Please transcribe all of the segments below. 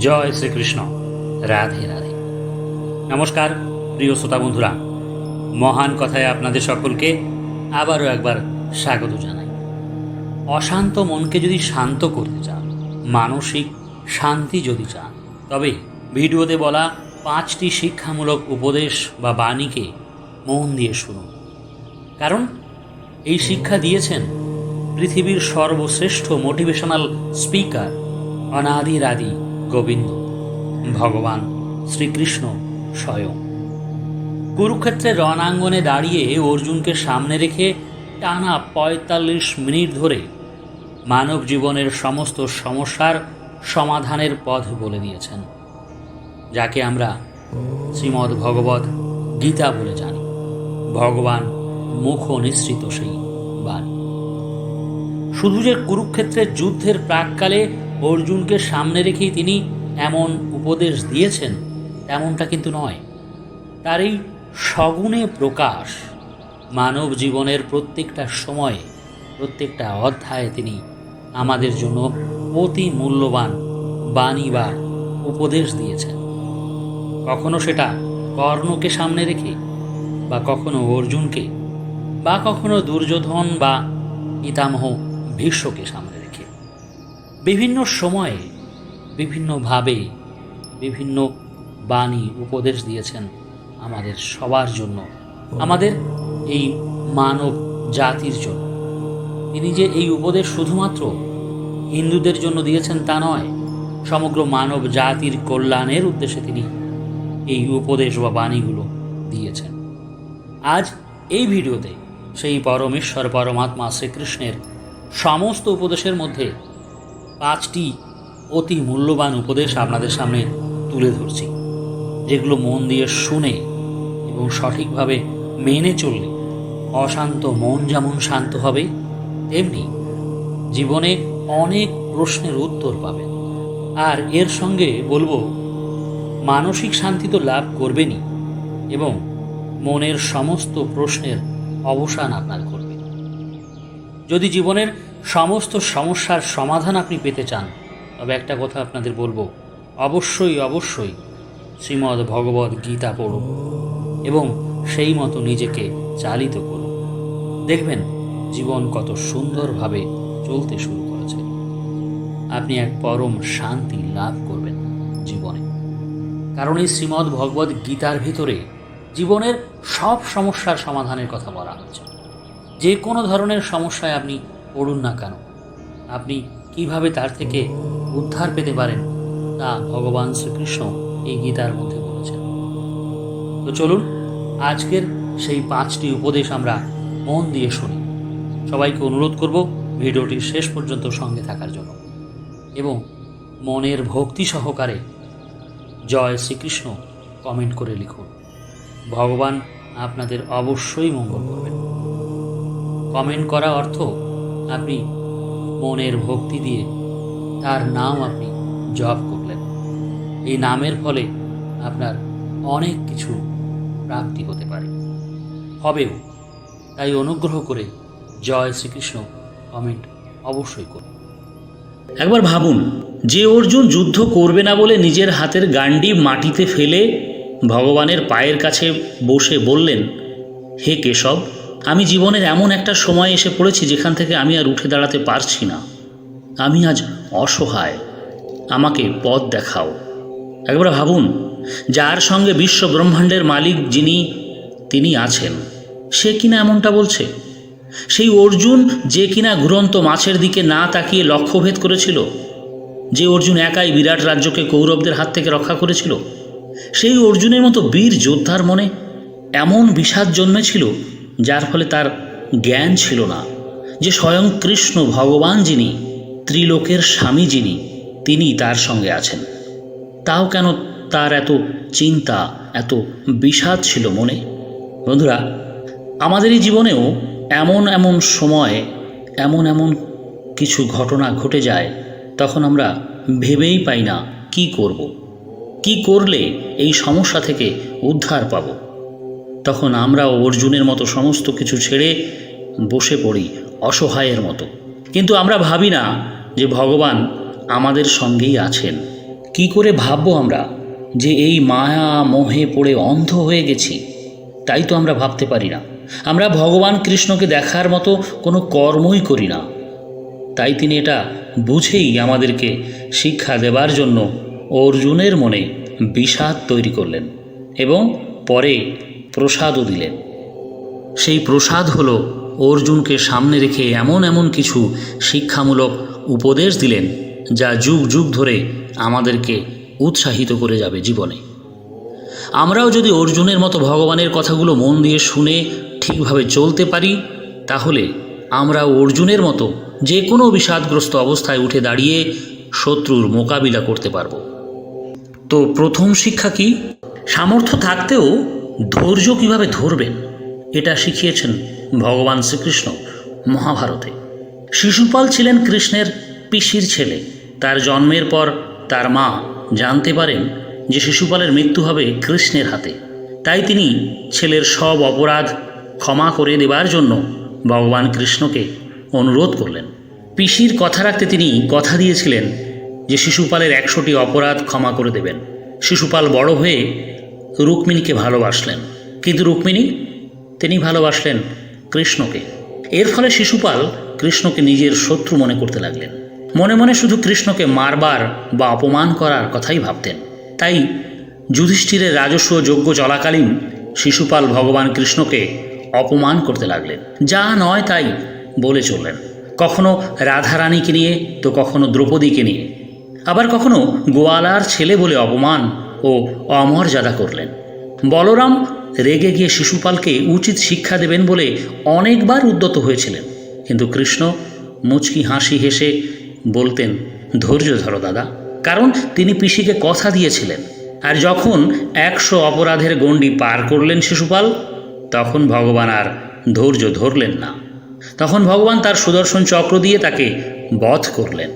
জয় শ্রীকৃষ্ণ। রাধে রাধে। নমস্কার, প্রিয় শ্রোতা বন্ধুরা। মহান কথায় আপনাদের সকলকে আবারও একবার স্বাগত জানাই। অশান্ত মনকে যদি শান্ত করতে চান, মানসিক শান্তি যদি চান, তবে ভিডিওতে বলা পাঁচটি শিক্ষামূলক উপদেশ বা বাণীকে মন দিয়ে শুনুন। কারণ এই শিক্ষা দিয়েছেন পৃথিবীর সর্বশ্রেষ্ঠ মোটিভেশনাল স্পিকার অনাদির আদি গোবিন্দ, ভগবান শ্রীকৃষ্ণ স্বয়ং। কুরুক্ষেত্রের রণাঙ্গনে দাঁড়িয়ে অর্জুনকে সামনে রেখে টানা পঁয়তাল্লিশ মিনিট ধরে মানব জীবনের সমস্ত সমস্যার সমাধানের পথ বলে দিয়েছেন, যাকে আমরা শ্রীমদ্ ভগবত গীতা বলে জানি। ভগবান মুখ নিঃসৃত সেই বাণী। শুধু যে কুরুক্ষেত্রের যুদ্ধের প্রাককালে অর্জুনকে সামনে রেখেই তিনি এমন উপদেশ দিয়েছেন তেমনটা কিন্তু নয়। তার এই সগুণে প্রকাশ মানব জীবনের প্রত্যেকটা সময়ে, প্রত্যেকটা অধ্যায়ে তিনি আমাদের জন্য অতি মূল্যবান বাণী বা উপদেশ দিয়েছেন। কখনো সেটা কর্ণকে সামনে রেখে বা কখনো অর্জুনকে বা কখনো দুর্যোধন বা পিতামহ ভীষ্মকে সামনে বিভিন্ন সময়ে বিভিন্নভাবে বিভিন্ন বাণী উপদেশ দিয়েছেন আমাদের সবার জন্য, আমাদের এই মানব জাতির জন্য। তিনি যে এই উপদেশ শুধুমাত্র হিন্দুদের জন্য দিয়েছেন তা নয়, সমগ্র মানব জাতির কল্যাণের উদ্দেশ্যে তিনি এই উপদেশ বা বাণীগুলো দিয়েছেন। আজ এই ভিডিওতে সেই পরমেশ্বর, পরমাত্মা শ্রীকৃষ্ণের সমস্ত উপদেশের মধ্যে পাঁচটি অতি মূল্যবান উপদেশ আপনাদের সামনে তুলে ধরছি, যেগুলো মন দিয়ে শুনে এবং সঠিকভাবে মেনে চললে অশান্ত মন যেমন শান্ত হবে, তেমনি জীবনে অনেক প্রশ্নের উত্তর পাবেন। আর এর সঙ্গে বলব, মানসিক শান্তি তো লাভ করবেনই এবং মনের সমস্ত প্রশ্নের অবসান আপনার করবে যদি জীবনের সমস্ত সমস্যার সমাধান আপনি পেতে চান। তবে একটা কথা আপনাদের বলব। অবশ্যই অবশ্যই শ্রীমদ্ ভগবত গীতা পড়ুন এবং সেই মতো নিজেকে চালিত করুন। দেখবেন জীবন কত সুন্দরভাবে চলতে শুরু করেছে। আপনি এক পরম শান্তি লাভ করবেন জীবনে। কারণ এই শ্রীমদ্ ভগবত গীতার ভিতরে জীবনের সব সমস্যার সমাধানের কথা বলা হচ্ছে। যে কোনো ধরনের সমস্যায় আপনি পড়ুন না কেন? আপনি কীভাবে তার থেকে উদ্ধার পেতে পারেন তা ভগবান শ্রীকৃষ্ণ এই গীতার মধ্যে বলেছেন। তো চলুন, আজকের সেই পাঁচটি উপদেশ আমরা মন দিয়ে শুনি। সবাইকে অনুরোধ করব ভিডিওটির শেষ পর্যন্ত সঙ্গে থাকার জন্য। এবং মনের ভক্তি সহকারে জয় শ্রীকৃষ্ণ কমেন্ট করে লিখুন। ভগবান আপনাদের অবশ্যই মঙ্গল করবেন। কমেন্ট করা অর্থ আপনি মনের ভক্তি দিয়ে তার নাম আপনি জপ করলেন। এই নামের ফলে আপনার অনেক কিছু প্রাপ্তি হতে পারে। হবেও, তাই অনুগ্রহ করে জয় শ্রীকৃষ্ণ কমেন্ট অবশ্যই করুন। একবার ভাবুন, যে অর্জুন যুদ্ধ করবে না বলে নিজের হাতের গান্ডি মাটিতে ফেলে ভগবানের পায়ের কাছে বসে বললেন, হে কেশব আমি জীবনের এমন একটা সময় এসে পড়েছি যেখান থেকে আমি আর উঠে দাঁড়াতে পারছি না। আমি আজ অসহায়। আমাকে পথ দেখাও। একবার ভাবুন, যার সঙ্গে বিশ্ব ব্রহ্মাণ্ডের মালিক যিনি, তিনি আছেন, সে কিনা এমনটা বলছে? সেই অর্জুন যে কিনা ঘুরন্ত মাছের দিকে না তাকিয়ে লক্ষ্যভেদ করেছিল? যে অর্জুন একাই বিরাট রাজ্যকে কৌরবদের হাত থেকে রক্ষা করেছিল? সেই অর্জুনের মতো বীর যোদ্ধার মনে এমন বিষাদ জন্মেছিল যার ফলে তার জ্ঞান ছিল না। যে স্বয়ং কৃষ্ণ ভগবান যিনি, ত্রিলোকের স্বামী যিনি তিনি তার সঙ্গে আছেন। তাও কেন তার এত চিন্তা, এত বিষাদ ছিল মনে? বন্ধুরা, আমাদেরই জীবনেও এমন এমন সময়, এমন এমন কিছু ঘটনা ঘটে যায়, তখন আমরা ভেবেই পাই না কি করব। কি করলে এই সমস্যা থেকে উদ্ধার পাব? তখন আমরা অর্জুনের মতো সমস্ত কিছু ছেড়ে বসে পড়ি, অসহায়ের মতো। কিন্তু আমরা ভাবি না যে ভগবান আমাদের সঙ্গেই আছেন। কি করে ভাববো আমরা যে এই মায়া মোহে পড়ে অন্ধ হয়ে গেছি? তাই তো আমরা ভাবতে পারি না। আমরা ভগবান কৃষ্ণকে দেখার মতো কোনো কর্মই করি না। তাই তিনি এটা বুঝেই আমাদেরকে শিক্ষা দেবার জন্য অর্জুনের মনে বিষাদ তৈরি করলেন এবং পরে প্রসাদও দিলেন। সেই প্রসাদ হলো অর্জুনকে সামনে রেখে এমন এমন কিছু শিক্ষামূলক উপদেশ দিলেন, যা যুগ যুগ ধরে আমাদেরকে উৎসাহিত করে যাবে জীবনে। আমরাও যদি অর্জুনের মতো ভগবানের কথাগুলো মন দিয়ে শুনে ঠিকভাবে চলতে পারি, তাহলে আমরা অর্জুনের মতো যে কোনো বিষাদগ্রস্ত অবস্থায় উঠে দাঁড়িয়ে শত্রুর মোকাবিলা করতে পারব। তো প্রথম শিক্ষা কি? সামর্থ্য থাকতেও ধৈর্য কীভাবে ধরবেন, এটা শিখিয়েছেন ভগবান শ্রীকৃষ্ণ মহাভারতে। শিশুপাল ছিলেন কৃষ্ণের পিসির ছেলে। তার জন্মের পর তার মা জানতে পারেন যে শিশুপালের মৃত্যু হবে কৃষ্ণের হাতে। তাই তিনি ছেলের সব অপরাধ ক্ষমা করে দেবার জন্য ভগবান কৃষ্ণকে অনুরোধ করলেন। পিসির কথা রাখতে তিনি কথা দিয়েছিলেন যে শিশুপালের একশোটি অপরাধ ক্ষমা করে দেবেন। শিশুপাল বড় হয়ে রুক্মিণীকে ভালোবাসলেন। কিন্তু রুক্মিণী, তিনি ভালোবাসলেন কৃষ্ণকে। এর ফলে শিশুপাল কৃষ্ণকে নিজের শত্রু মনে করতে লাগলেন। মনে মনে শুধু কৃষ্ণকে মারবার বা অপমান করার কথাই ভাবতেন। তাই যুধিষ্ঠিরের রাজস্ব যজ্ঞ চলাকালীন শিশুপাল ভগবান কৃষ্ণকে অপমান করতে লাগলেন। যা নয় তাই বলে চললেন। কখনো রাধারানীকে নিয়ে তো কখনো দ্রৌপদীকে নিয়ে। আবার কখনো গোয়ালার ছেলে বলে অপমান ও অমর্যাদা করলেন। বলরাম রেগে গিয়ে শিশুপালকে উচিত শিক্ষা দেবেন বলে অনেকবার উদ্যত হয়েছিলেন। কিন্তু কৃষ্ণ মুচকি হাসি হেসে বলতেন, ধৈর্য ধরো দাদা। কারণ তিনি পিসিকে কথা দিয়েছিলেন। আর যখন একশো অপরাধের গণ্ডি পার করলেন শিশুপাল, তখন ভগবান আর ধৈর্য ধরলেন না। তখন ভগবান তার সুদর্শন চক্র দিয়ে তাকে বধ করলেন।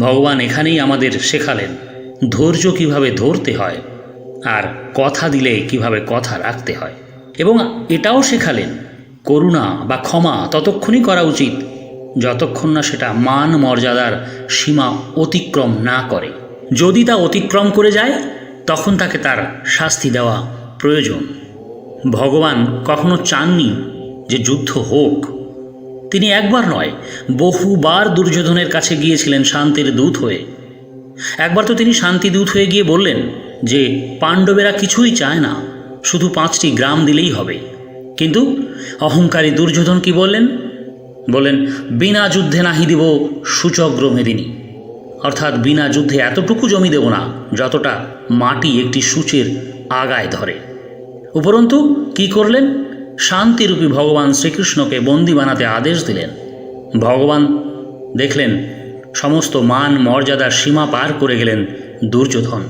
ভগবান এখানেই আমাদের শেখালেন। ধৈর্য কীভাবে ধরতে হয় আর কথা দিলে কীভাবে কথা রাখতে হয়। এবং এটাও শেখালেন, করুণা বা ক্ষমা ততক্ষণই করা উচিত, যতক্ষণ না সেটা মান মর্যাদার সীমা অতিক্রম না করে। যদি তা অতিক্রম করে যায়, তখন তাকে তার শাস্তি দেওয়া প্রয়োজন। ভগবান কখনো চাননি যে যুদ্ধ হোক। তিনি একবার নয়, বহুবার দুর্যোধনের কাছে গিয়েছিলেন শান্তির দূত হয়ে। একবার তো তিনি শান্তি দূত হয়ে গিয়ে বললেন যে, পাণ্ডবেরা কিছুই চায় না, শুধু পাঁচটি গ্রাম দিলেই হবে। কিন্তু অহংকারী দুর্যোধন কি বললেন? বলেন বিনা যুদ্ধে নাহি দিব সূচগ্র মেদিনী। অর্থাৎ বিনা যুদ্ধে এতটুকু জমি দেব না, যতটা মাটি একটি সূচের আগায় ধরে। উপরন্তু কি করলেন? শান্তিরূপী ভগবান শ্রীকৃষ্ণকে বন্দি বানাতে আদেশ দিলেন। ভগবান দেখলেন সমস্ত মান মর্যাদার সীমা পার করে গেলেন দুর্যোধন।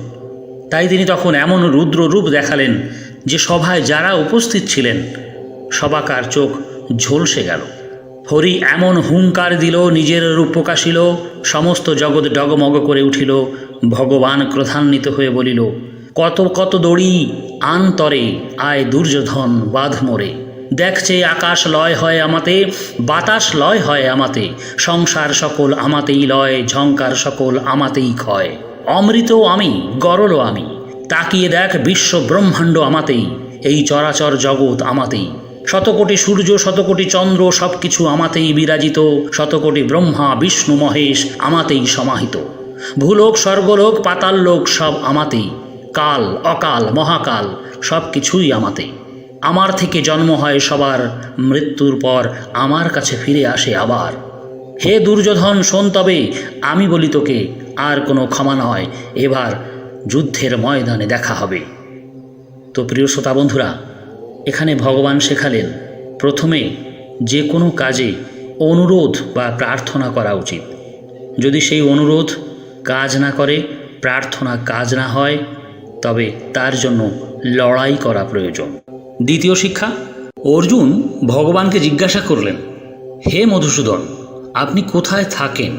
তাই তিনি তখন এমন রুদ্র রূপ দেখালেন যে সভায় যারা উপস্থিত ছিলেন, সবাকার চোখ ঝলসে গেল। হরি এমন হুঙ্কার দিল, নিজের রূপ প্রকাশিল, সমস্ত জগৎ ডগমগ করে উঠিল, ভগবান ক্রধান্বিত হয়ে বলিল, কত কত দড়ি, আন্তরে আয় দুর্যোধন, বাঁধ মোরে দেখছে আকাশ লয় হয় আমাতে, বাতাস লয় হয় আমাতে, সংসার সকল আমাতেই লয় ঝঙ্কার সকল আমাতেই ক্ষয়। অমৃত আমি গরল আমি, তাকিয়ে দেখ বিশ্ব ব্রহ্মাণ্ড আমাতেই, এই চরাচর জগৎ আমাতেই। শতকোটি সূর্য, শতকোটি চন্দ্র সব কিছু আমাতেই বিরাজিত, শতকোটি ব্রহ্মা, বিষ্ণু, মহেশ আমাতেই সমাহিত। ভূলোক, স্বর্গলোক, পাতাল লোক সব আমাতেই, কাল, অকাল, মহাকাল সব কিছুই আমাতেই। আমার থেকে জন্ম হয় সবার মৃত্যুর পর আমার কাছে ফিরে আসে আবার। হে দুর্যোধন, শোন তবে, আমি বলি তোকে, আর কোনো ক্ষমা নয়, এবার যুদ্ধের ময়দানে দেখা হবে। তো প্রিয় শ্রোতা বন্ধুরা, এখানে ভগবান শেখালেন, প্রথমে যে কোনো কাজে অনুরোধ বা প্রার্থনা করা উচিত। যদি সেই অনুরোধ কাজ না করে, প্রার্থনা কাজ না হয়, তবে তার জন্য লড়াই করা প্রয়োজন। দ্বিতীয় শিক্ষা, অর্জুন ভগবানকে জিজ্ঞাসা করলেন, হে মধুসূদন, আপনি কোথায় থাকেন?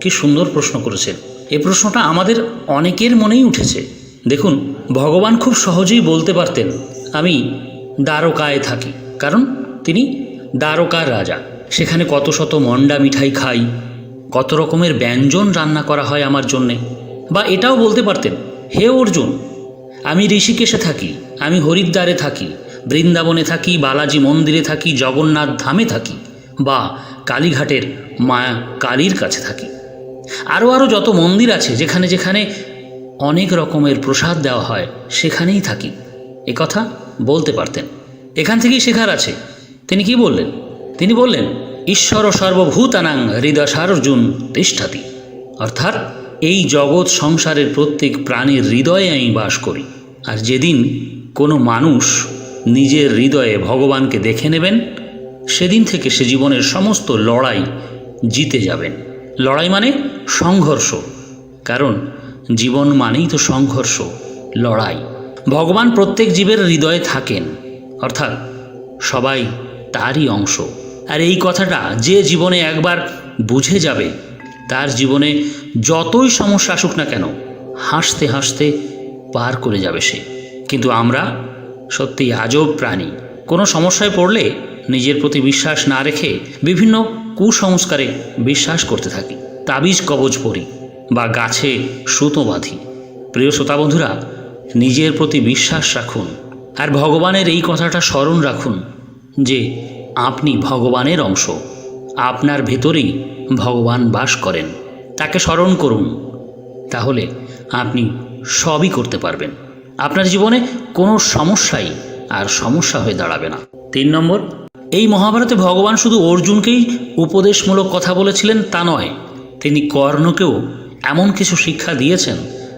কি সুন্দর প্রশ্ন করেছেন। এ প্রশ্নটা আমাদের অনেকের মনেই উঠেছে। দেখুন, ভগবান খুব সহজেই বলতে পারতেন, আমি দ্বারকায় থাকি। কারণ তিনি দ্বারকার রাজা। সেখানে কত শত মন্ডা মিঠাই খাই, কত রকমের ব্যঞ্জন রান্না করা হয় আমার জন্যে। বা এটাও বলতে পারতেন, হে অর্জুন, আমি ঋষিকেশে থাকি, আমি হরিদ্বারে থাকি বৃন্দাবনে থাকি, বালাজি মন্দিরে থাকি, জগন্নাথ ধামে থাকি বা কালীঘাটের মায়া কালীর কাছে থাকি। আরও আরও যত মন্দির আছে, যেখানে যেখানে অনেক রকমের প্রসাদ দেওয়া হয়, সেখানেই থাকি। এ কথা বলতে পারতেন। এখান থেকেই শেখার আছে। তিনি কি বললেন? তিনি বললেন, ঈশ্বর সর্বভূতানাং হৃদয় অর্জুন তিষ্ঠাতি। অর্থাৎ এই জগৎ সংসারের প্রত্যেক প্রাণীর হৃদয়ে আমি বাস করি। আর যেদিন কোনো মানুষ নিজের হৃদয়ে ভগবানকে দেখে নেবেন, সেদিন থেকে সে জীবনের সমস্ত লড়াই জিতে যাবেন। লড়াই মানে সংঘর্ষ, কারণ জীবন মানেই তো সংঘর্ষ, লড়াই। ভগবান প্রত্যেক জীবের হৃদয়ে থাকেন, অর্থাৎ সবাই তারই অংশ। আর এই কথাটা যে জীবনে একবার বুঝে যাবে, তার জীবনে যতই সমস্যা আসুক না কেন, হাসতে হাসতে পার করে যাবে সে। কিন্তু আমরা সত্যি আজব প্রাণী। কোনো সমস্যায় পড়লে নিজের প্রতি বিশ্বাস না রেখে বিভিন্ন কুসংস্কারে বিশ্বাস করতে থাকি। তাবিজ কবজ পড়ি বা গাছে সুতো বাঁধি। প্রিয় শ্রোতা নিজের প্রতি বিশ্বাস রাখুন আর ভগবানের এই কথাটা স্মরণ রাখুন যে আপনি ভগবানের অংশ। আপনার ভেতরেই ভগবান বাস করেন। তাকে স্মরণ করুন। তাহলে আপনি সবই করতে পারবেন। আপনার জীবনে কোনো সমস্যাই আর সমস্যা হয়ে দাঁড়াবে না। তিন নম্বর, এই মহাভারতে ভগবান শুধু অর্জুনকেই উপদেশমূলক কথা বলেছিলেন তা নয়, তিনি কর্ণকেও এমন কিছু শিক্ষা দিয়েছেন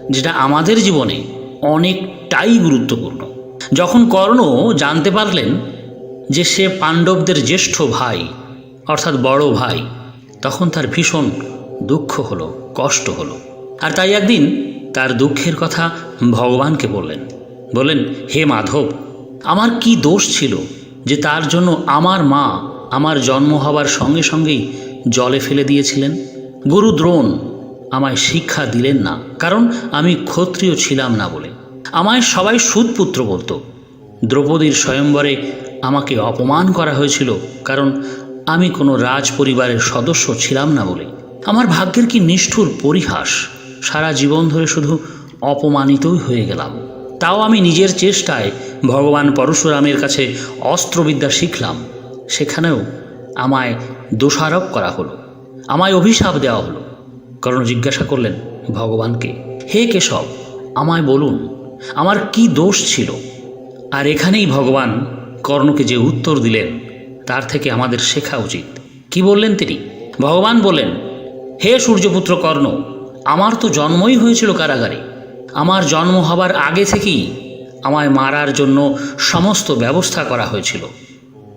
যেটা আমাদের জীবনে অনেকটাই গুরুত্বপূর্ণ। যখন কর্ণ জানতে পারলেন যে সে পাণ্ডবদের জ্যেষ্ঠ ভাই, অর্থাৎ বড় ভাই, তখন তার ভীষণ দুঃখ হলো, কষ্ট হলো। আর তাই একদিন তার দুঃখের কথা ভগবানকে বললেন। বললেন, হে মাধব, আমার কি দোষ ছিল যে তার জন্য আমার মা আমার জন্ম হওয়ার সঙ্গে সঙ্গেই জলে ফেলে দিয়েছিলেন? গুরু দ্রোণ আমায় শিক্ষা দিলেন না, কারণ আমি ক্ষত্রিয় ছিলাম না বলে। আমায় সবাই সুদপুত্র বলতো। দ্রৌপদীর স্বয়ম্বরে আমাকে অপমান করা হয়েছিল, কারণ আমি কোনো রাজ পরিবারের সদস্য ছিলাম না বলে। আমার ভাগ্যের কি নিষ্ঠুর পরিহাস? সারা জীবন ধরে শুধু অপমানিতই হয়ে গেলাম। তাও আমি নিজের চেষ্টায় ভগবান পরশুরামের কাছে অস্ত্রবিদ্যা শিখলাম। সেখানেও আমায় দোষারোপ করা হলো। আমায় অভিশাপ দেওয়া হলো। কর্ণ জিজ্ঞাসা করলেন, ভগবানকে, হে কেশব, আমায় বলুন, আমার কি দোষ ছিল? আর এখানেই ভগবান কর্ণকে যে উত্তর দিলেন, তার থেকে আমাদের শেখা উচিত। কি বললেন তিনি? ভগবান বললেন, হে সূর্যপুত্র কর্ণ আমার তো জন্মই হয়েছিল কারাগারে। আমার জন্ম হবার আগে থেকেই আমায় মারার জন্য সমস্ত ব্যবস্থা করা হয়েছিল।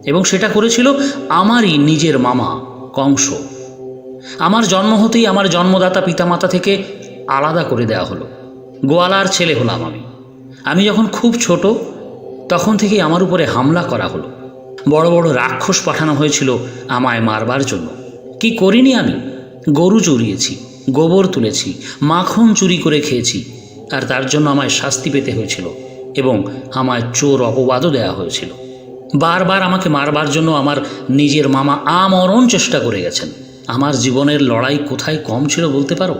এবং সেটা করেছিল আমারই নিজের মামা, কংস। আমার জন্ম হতেই আমার জন্মদাতা পিতামাতা থেকে আলাদা করে দেওয়া হলো। গোয়ালার ছেলে হলাম আমি। আমি যখন খুব ছোট, তখন থেকেই আমার উপরে হামলা করা হলো। বড় বড় রাক্ষস পাঠানো হয়েছিল আমায় মারবার জন্য। কি করিনি আমি? গরু চুরিয়েছি গোবর তুলেছি, মাখন চুরি করে খেয়েছি, আর তার জন্য আমায় শাস্তি পেতে হয়েছিল এবং আমায় চোর অপবাদও দেওয়া হয়েছিল। বারবার আমাকে মারবার জন্য আমার নিজের মামা আমরণ চেষ্টা করে গেছেন। আমার জীবনের লড়াই কোথায় কম ছিল বলতে পারো?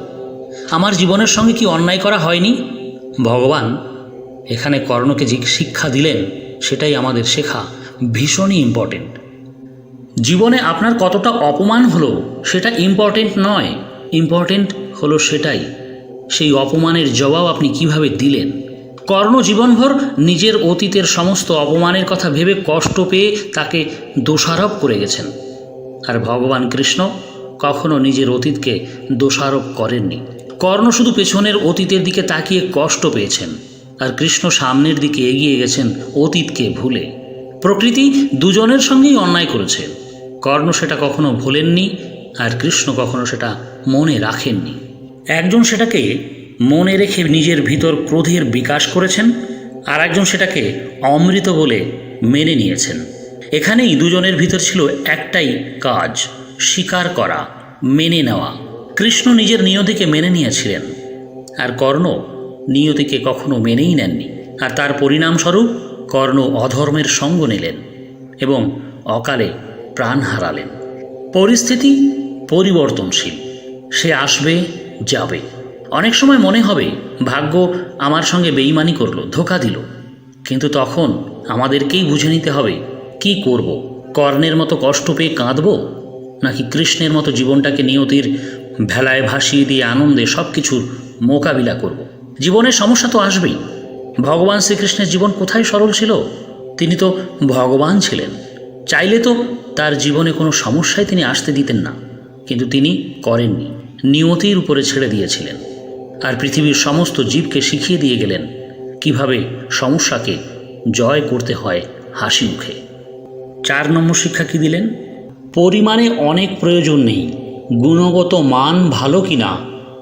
আমার জীবনের সঙ্গে কি অন্যায় করা হয়নি? ভগবান, এখানে কর্ণকে যে শিক্ষা দিলেন, সেটাই আমাদের শেখা ভীষণই ইম্পর্টেন্ট জীবনে আপনার কতটা অপমান হলো, সেটা ইম্পর্টেন্ট নয়। ইম্পর্টেন্ট হলো সেটাই, সেই অপমানের জবাব আপনি কীভাবে দিলেন? কর্ণ জীবনভর নিজের অতীতের সমস্ত অপমানের কথা ভেবে কষ্ট পেয়ে তাকে দোষারোপ করে গেছেন। আর ভগবান কৃষ্ণ কখনো নিজের অতীতকে দোষারোপ করেননি। কর্ণ শুধু পেছনের অতীতের দিকে তাকিয়ে কষ্ট পেয়েছেন, আর কৃষ্ণ সামনের দিকে এগিয়ে গেছেন অতীতকে ভুলে। প্রকৃতি দুজনের সঙ্গেই অন্যায় করেছে। কর্ণ সেটা কখনো ভোলেননি আর কৃষ্ণ কখনো সেটা মনে রাখেননি। একজন সেটাকে মনে রেখে নিজের ভিতর ক্রোধের বিকাশ করেছেন আর একজন সেটাকে অমৃত বলে মেনে নিয়েছেন। এখানেই দুজনের ভিতর ছিল একটাই কাজ, স্বীকার করা, মেনে নেওয়া। কৃষ্ণ নিজের নিয়তিকে মেনে নিয়েছিলেন, আর কর্ণ নিয়তিকে কখনো মেনেই নেননি। আর তার পরিণামস্বরূপ কর্ণ অধর্মের সঙ্গ নিলেন এবং অকালে প্রাণ হারালেন। পরিস্থিতি পরিবর্তনশীল। সে আসবে, যাবে। অনেক সময় মনে হবে, ভাগ্য আমার সঙ্গে বেইমানি করল, ধোকা দিল। কিন্তু তখন আমাদেরকেই বুঝে নিতে হবে, কি করব? কর্ণের মতো কষ্ট পেয়ে কাঁদবো? নাকি কৃষ্ণের মতো জীবনটাকে নিয়তির ভেলায় ভাসিয়ে দিয়ে আনন্দে সব কিছুর মোকাবিলা করব। জীবনের সমস্যা তো আসবেই। ভগবান শ্রীকৃষ্ণের জীবন কোথায় সরল ছিল? তিনি তো ভগবান ছিলেন। চাইলে তো তার জীবনে কোনো সমস্যায় তিনি আসতে দিতেন না। কিন্তু তিনি করেননি। নিয়তির উপরে ছেড়ে দিয়েছিলেন। আর পৃথিবীর সমস্ত জীবকে শিখিয়ে দিয়ে গেলেন কীভাবে সমস্যাকে জয় করতে হয় হাসি মুখে। চার নম্বর শিক্ষা কি দিলেন? পরিমাণে অনেক প্রয়োজন নেই, গুণগত মান ভালো কি না,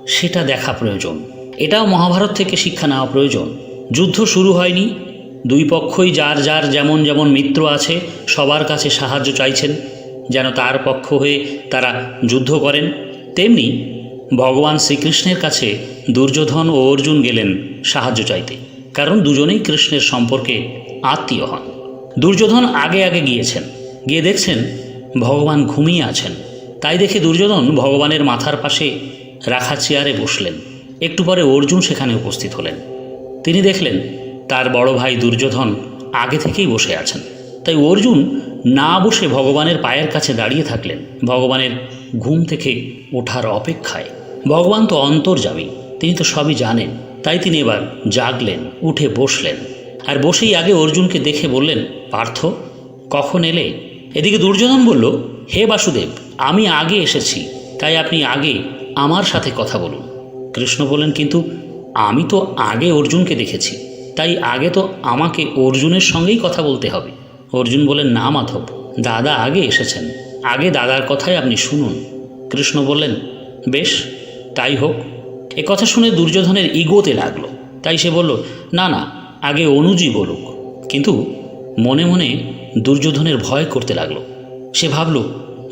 সেটা দেখা প্রয়োজন। এটাও মহাভারত থেকে শিক্ষা নেওয়া প্রয়োজন। যুদ্ধ শুরু হয়নি, দুই পক্ষই যার যার যেমন যেমন মিত্র আছে, সবার কাছে সাহায্য চাইছেন। যেন তার পক্ষ হয়ে তারা যুদ্ধ করেন, তেমনি ভগবান শ্রীকৃষ্ণের কাছে দুর্যোধন ও অর্জুন গেলেন সাহায্য চাইতে, কারণ দুজনেই কৃষ্ণের সম্পর্কে আত্মীয় হন। দুর্যোধন আগে আগে গিয়েছেন, গিয়ে দেখছেন ভগবান ঘুমিয়ে আছেন। তাই দেখে দুর্যোধন ভগবানের মাথার পাশে রাখা চেয়ারে বসলেন। একটু পরে অর্জুন সেখানে উপস্থিত হলেন। তিনি দেখলেন তার বড় ভাই দুর্যোধন আগে থেকেই বসে আছেন। তাই অর্জুন না বসে ভগবানের পায়ের কাছে দাঁড়িয়ে থাকলেন। ভগবানের ঘুম থেকে ওঠার অপেক্ষায়। ভগবান তো অন্তর্যামী, তিনি তো সবই জানেন। তাই তিনি এবার জাগলেন, উঠে বসলেন। আর বসেই আগে অর্জুনকে দেখে বললেন, পার্থ, কখন এলে? এদিকে দুর্যোধন বলল, হে বাসুদেব, আমি আগে এসেছি, তাই আপনি আগে আমার সাথে কথা বলুন। কৃষ্ণ বললেন, কিন্তু আমি তো আগে অর্জুনকে দেখেছি, তাই আগে তো আমাকে অর্জুনের সঙ্গেই কথা বলতে হবে। অর্জুন বললেন, না মাধব, দাদা আগে এসেছেন। আগে দাদার কথাই আপনি শুনুন। কৃষ্ণ বললেন, বেশ, তাই হোক। এ কথা শুনে দুর্যোধনের ইগোতে লাগল। তাই সে বলল, না না, আগে অনুজই বলুক। কিন্তু মনে মনে দুর্যোধনের ভয় করতে লাগল। সে ভাবল,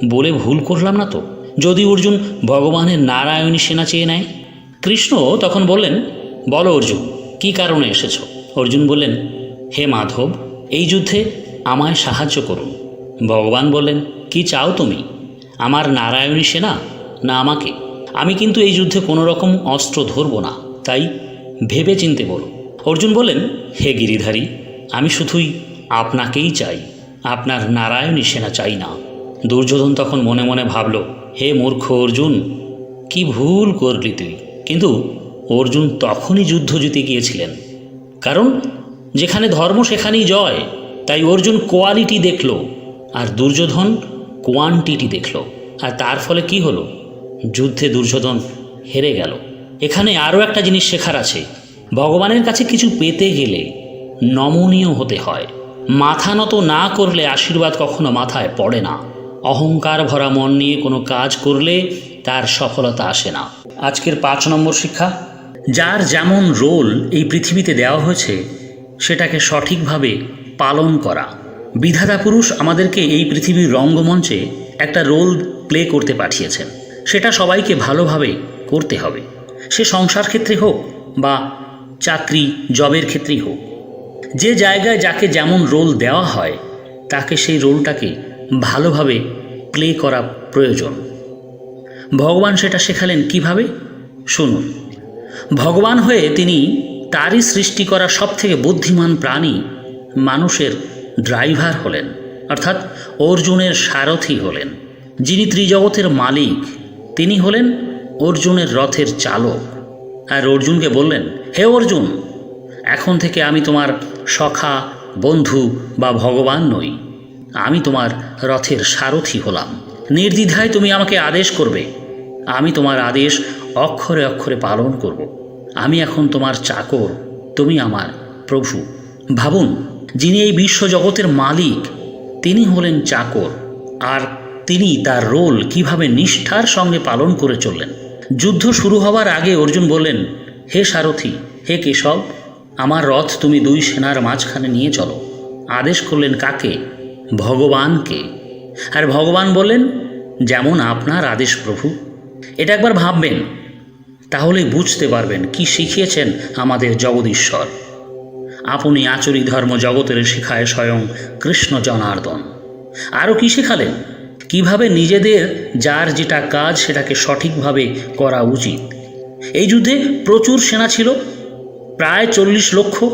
বলে ভুল করলাম না তো? যদি অর্জুন ভগবানের নারায়ণী সেনা চেয়ে নেয়? কৃষ্ণ তখন বললেন, বলো অর্জুন, কি কারণে এসেছ? অর্জুন বললেন, হে মাধব, এই যুদ্ধে আমায় সাহায্য করুন। ভগবান বললেন, কি চাও তুমি? আমার নারায়ণী সেনা? না আমাকে। আমি কিন্তু এই যুদ্ধে কোনো রকম অস্ত্র ধরব না। তাই ভেবে চিনতে বলো অর্জুন বললেন, হে গিরিধারী, আমি শুধুই আপনাকেই চাই। আপনার নারায়ণী সেনা চাই না। দুর্যোধন তখন মনে মনে ভাবল, হে মূর্খ অর্জুন, কি ভুল করলি তুই? কিন্তু অর্জুন তখনই যুদ্ধ জিতে গিয়েছিলেন। কারণ, যেখানে ধর্ম সেখানেই জয়। তাই অর্জুন কোয়ালিটি দেখল আর দুর্যোধন কোয়ান্টিটি দেখল। আর তার ফলে কি হলো? যুদ্ধে দুর্যোধন হেরে গেল। এখানে আরও একটা জিনিস শেখার আছে। ভগবানের কাছে কিছু পেতে গেলে নমনীয় হতে হয়। মাথা নত না করলে আশীর্বাদ কখনো মাথায় পড়ে না। অহংকার ভরা মন নিয়ে কোনো কাজ করলে তার সফলতা আসে না। আজকের পাঁচ নম্বর শিক্ষা, যার যেমন রোল এই পৃথিবীতে দেওয়া হয়েছে সেটাকে সঠিকভাবে পালন করা। বিধাতা পুরুষ আমাদেরকে এই পৃথিবীর রঙ্গমঞ্চে একটা রোল প্লে করতে পাঠিয়েছেন। সেটা সবাইকে ভালোভাবে করতে হবে। সে সংসার ক্ষেত্রে হোক বা চাকরি, জবের ক্ষেত্রেই হোক, যে জায়গায় যাকে যেমন রোল দেওয়া হয়, তাকে সেই রোলটাকে ভালোভাবে প্লে করা প্রয়োজন। ভগবান সেটা শেখালেন কীভাবে? শুনুন। ভগবান হয়ে তিনি তারই সৃষ্টি করা সবথেকে বুদ্ধিমান প্রাণী মানুষের ড্রাইভার হলেন, অর্থাৎ অর্জুনের সারথি হলেন। যিনি ত্রিজগতের মালিক, তিনি হলেন অর্জুনের রথের চালক। আর অর্জুনকে বললেন, হে অর্জুন, এখন থেকে আমি তোমার সখা, বন্ধু বা ভগবান নই। আমি তোমার রথের সারথি হলাম। নির্দ্বিধায় তুমি আমাকে আদেশ করবে। আমি তোমার আদেশ অক্ষরে অক্ষরে পালন করব। আমি এখন তোমার চাকর, তুমি আমার প্রভু। ভাবুন, যিনি এই বিশ্বজগতের মালিক, তিনি হলেন চাকর, আর তিনি তার রোল কীভাবে নিষ্ঠার সঙ্গে পালন করে চললেন। যুদ্ধ শুরু হওয়ার আগে অর্জুন বললেন, হে সারথি, হে কেশব, আমার রথ তুমি দুই সেনার মাঝখানে নিয়ে চলো। আদেশ করলেন কাকে? ভগবানকে। আর ভগবান বললেন, যেমন আপনার আদেশ প্রভু। এটা একবার ভাববেন তাহলে বুঝতে পারবেন কি শিখিয়েছেন আমাদের জগদীশ্বর। আপনি আচরি ধর্ম জগতের শিখায় স্বয়ং কৃষ্ণ জনার্দন। আরও কি শেখালেন? কীভাবে নিজেদের যার যেটা কাজ সেটাকে সঠিকভাবে করা উচিত। এই যুদ্ধে প্রচুর সেনা ছিল, প্রায় চল্লিশ লক্ষ।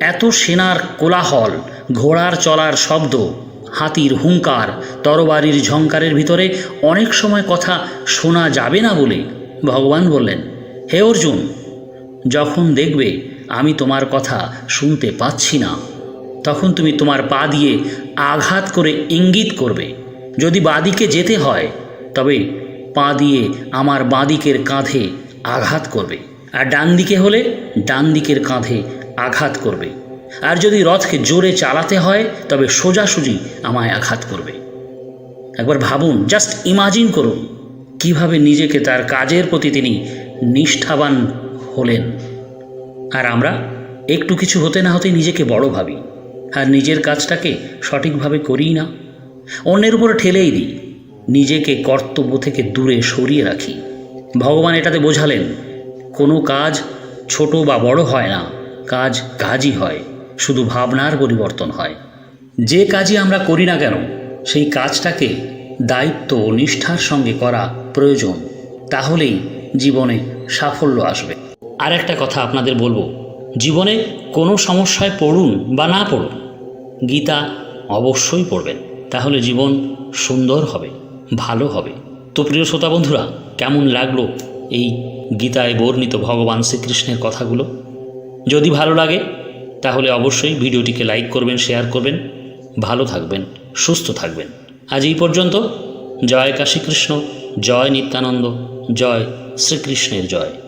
এত সেনার কোলাহল, ঘোড়ার চলার শব্দ, হাতির হুঙ্কার, তরবারির ঝঙ্কারের ভিতরে অনেক সময় কথা শোনা যাবে না বলে ভগবান বললেন। হে অর্জুন, যখন দেখবে আমি তোমার কথা শুনতে পাচ্ছি না, তখন তুমি তোমার পা দিয়ে আঘাত করে ইঙ্গিত করবে। যদি বাদিকে যেতে হয়, তবে পা দিয়ে আমার বাঁদিকের কাঁধে আঘাত করবে। আর ডান দিকে হলে ডান দিকের কাঁধে আঘাত করবে। আর যদি রথকে জোরে চালাতে হয়, তবে সোজাসুজি আমায় আঘাত করবে। একবার ভাবুন জাস্ট ইমাজিন করুন, কীভাবে নিজেকে তার কাজের প্রতি তিনি নিষ্ঠাবান হলেন। আর আমরা একটু কিছু হতে না হতে নিজেকে বড় ভাবি। আর নিজের কাজটাকে সঠিকভাবে করিই না। অন্যের উপর ঠেলেই দিই। নিজেকে কর্তব্য থেকে দূরে সরিয়ে রাখি। ভগবান এটাতে বোঝালেন, কোনো কাজ ছোট বা বড় হয় না, কাজ কাজই হয়, শুধু ভাবনার পরিবর্তন হয়। যে কাজই আমরা করি না কেন, সেই কাজটাকে দায়িত্ব ও নিষ্ঠার সঙ্গে করা প্রয়োজন। তাহলেই জীবনে সাফল্য আসবে। আর একটা কথা আপনাদের বলব, জীবনে কোনো সমস্যায় পড়ুন বা না পড়ুন, গীতা অবশ্যই পড়বেন, তাহলে জীবন সুন্দর হবে, ভালো হবে। তো প্রিয় শ্রোতা বন্ধুরা, কেমন লাগল এই গীতায় বর্ণিত ভগবান শ্রীকৃষ্ণের কথাগুলো? যদি ভালো লাগে, তাহলে অবশ্যই ভিডিওটিকে লাইক করবেন, শেয়ার করবেন, ভালো থাকবেন, সুস্থ থাকবেন। আজ এই পর্যন্ত, জয় কাশীকৃষ্ণ, জয় নিত্যানন্দ। জয় শ্রীকৃষ্ণের জয়।